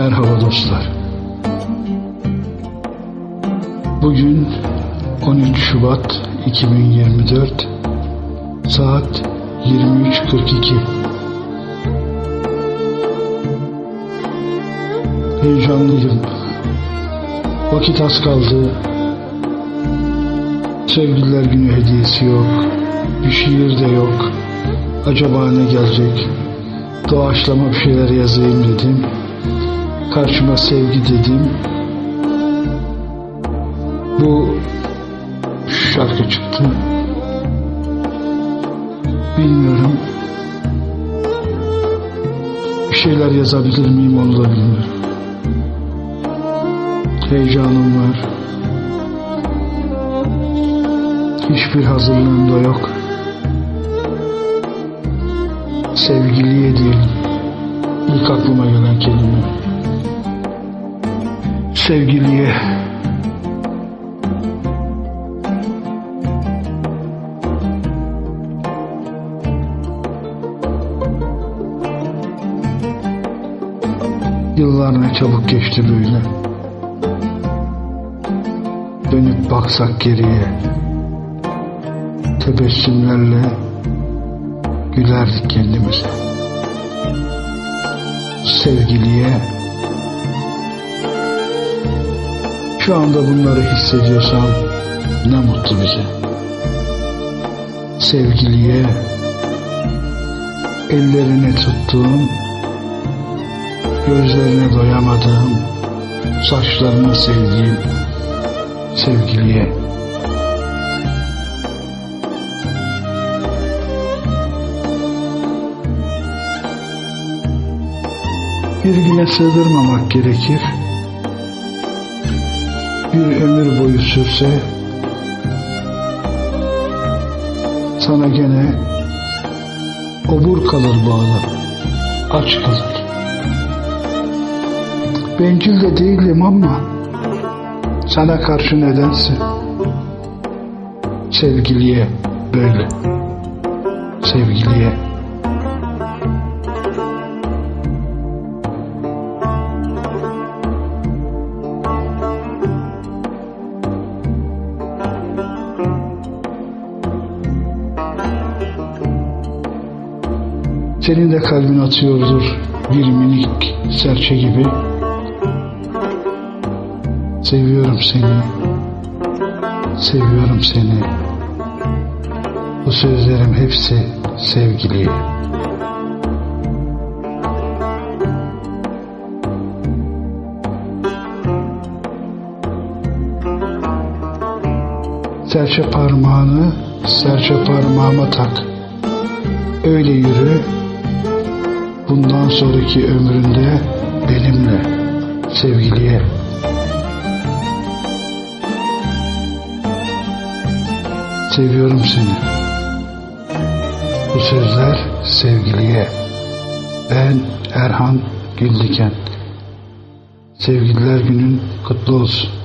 Merhaba dostlar. Bugün 13 Şubat 2024 saat 23.42 Heyecanlıyım. Vakit az kaldı. Sevgililer günü hediyesi yok. Bir şiir de yok. Acaba ne gelecek? Doğaçlama bir şeyler yazayım dedim. Karşıma sevgi dedim. Bu şarkı çıktı. Bilmiyorum. Bir şeyler yazabilir miyim onu da bilmiyorum. Heyecanım var. Hiçbir hazırlığım da yok. Sevgiliye diyelim. İlk aklıma gelen kelime. Sevgiliye. Yıllar ne çabuk geçti böyle. Dönüp baksak geriye. Tebessümlerle gülerdik kendimize. Sevgiliye. Şu anda bunları hissediyorsam ne mutlu bize. Sevgiliye. Ellerini tuttuğum gözlerine doyamadığım, saçlarını sevdiğim sevgiliye. Bir güne sığdırmamak gerekir. Bir ömür boyu sürse, sana gene obur kalır bağlar, aç kalır. Bencil de değilim ama sana karşı nedense sevgiliye böyle sevgiliye senin de kalbin atıyordur bir minik serçe gibi Seviyorum seni. Seviyorum seni. Bu sözlerim hepsi sevgiliye. Serçe parmağını serçe parmağıma tak. Öyle yürü. Bundan sonraki ömründe benimle sevgiliye. Seviyorum seni. Bu sözler sevgiliye. Ben Erhan Güldiken. Sevgililer günün kutlu olsun.